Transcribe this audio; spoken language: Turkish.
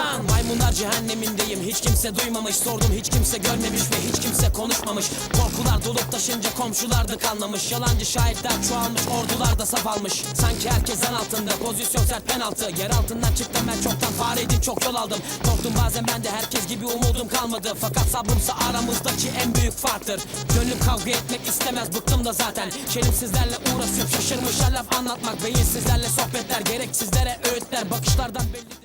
lan Maymunlar cehennemindeyim. Hiç kimse duymamış. Sordum hiç kimse görmemiş ve hiç kimse konuşmamış. Korkular dolup taşınca komşular da kanlamış Yalancı şahitler çoğalmış ordular da saf almış. Sanki herkes en altında pozisyon sert penaltı. Yer altından çıktım ben çoktan fareydim çok yol aldım. Korktum bazen ben de herkes gibi umudum kalmadı. Fakat sabrımsa aramızdaki en büyük farktır. Gönlüm kavga etmek istemez bıktım da zaten. Şerefsizlerle uğraşıp şaşırmışlar laf anlatmak Beyinsizlerle sohbetler gereksizlere öğütler Bakışlardan bellidir